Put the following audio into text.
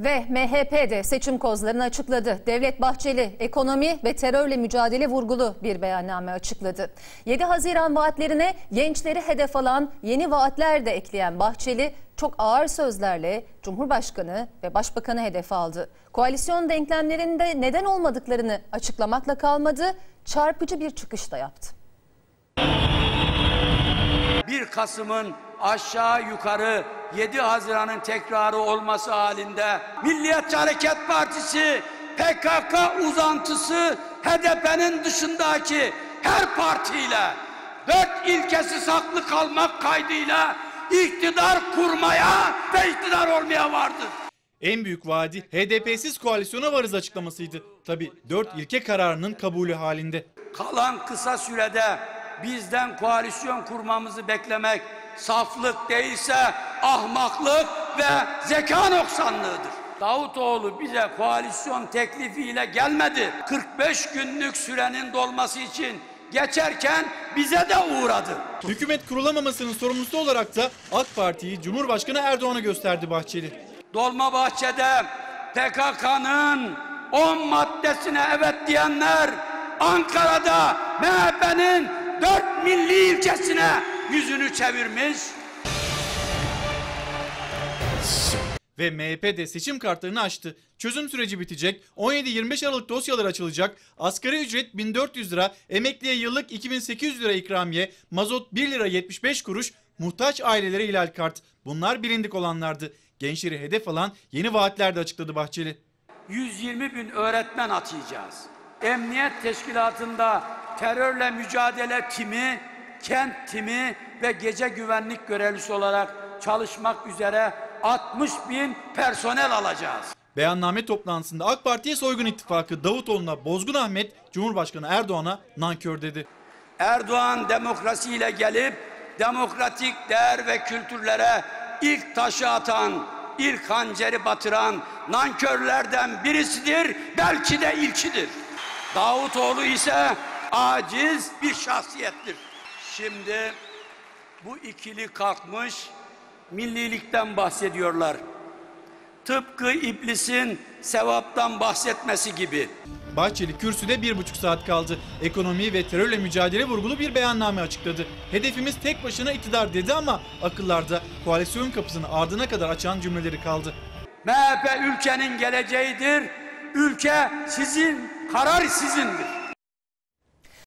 Ve MHP de seçim kozlarını açıkladı. Devlet Bahçeli ekonomi ve terörle mücadele vurgulu bir beyanname açıkladı. 7 Haziran vaatlerine gençleri hedef alan yeni vaatler de ekleyen Bahçeli çok ağır sözlerle Cumhurbaşkanı ve Başbakanı hedef aldı. Koalisyon denklemlerinde neden olmadıklarını açıklamakla kalmadı, çarpıcı bir çıkış da yaptı. 1 Kasım'ın aşağı yukarı 7 Haziran'ın tekrarı olması halinde Milliyetçi Hareket Partisi PKK uzantısı HDP'nin dışındaki her partiyle dört ilkesi saklı kalmak kaydıyla iktidar kurmaya ve iktidar olmaya vardır. En büyük vaadi HDP'siz koalisyona varız açıklamasıydı. Tabi 4 ilke kararının kabulü halinde. Kalan kısa sürede bizden koalisyon kurmamızı beklemek saflık değilse ahmaklık ve zeka noksanlığıdır. Davutoğlu bize koalisyon teklifiyle gelmedi. 45 günlük sürenin dolması için geçerken bize de uğradı. Hükümet kurulamamasının sorumlusu olarak da AK Parti'yi Cumhurbaşkanı Erdoğan'a gösterdi Bahçeli. Dolmabahçe'de PKK'nın 10 maddesine evet diyenler Ankara'da MHP'nin 4 milli ilçesine yüzünü çevirmiş. Ve MHP de seçim kartlarını açtı. Çözüm süreci bitecek, 17-25 Aralık dosyalar açılacak, asgari ücret 1400 lira, emekliye yıllık 2800 lira ikramiye, mazot 1 lira 75 kuruş, muhtaç ailelere hilal kart. Bunlar bilindik olanlardı. Gençleri hedef alan yeni vaatler de açıkladı Bahçeli. 120 bin öğretmen atayacağız. Emniyet teşkilatında terörle mücadele timi, kent timi ve gece güvenlik görevlisi olarak çalışmak üzere 60 bin personel alacağız. Beyanname toplantısında AK Parti'ye soygun ittifakı Davutoğlu'na Bozgun Ahmet, Cumhurbaşkanı Erdoğan'a nankör dedi. Erdoğan demokrasiyle gelip demokratik değer ve kültürlere ilk taşı atan, ilk hançeri batıran nankörlerden birisidir, belki de ilkidir. Davutoğlu ise aciz bir şahsiyettir. Şimdi bu ikili kalkmış millilikten bahsediyorlar. Tıpkı iblisin sevaptan bahsetmesi gibi. Bahçeli kürsüde bir buçuk saat kaldı. Ekonomi ve terörle mücadele vurgulu bir beyanname açıkladı. Hedefimiz tek başına iktidar dedi ama akıllarda koalisyon kapısını ardına kadar açan cümleleri kaldı. MHP ülkenin geleceğidir. Ülke sizin, karar sizindir.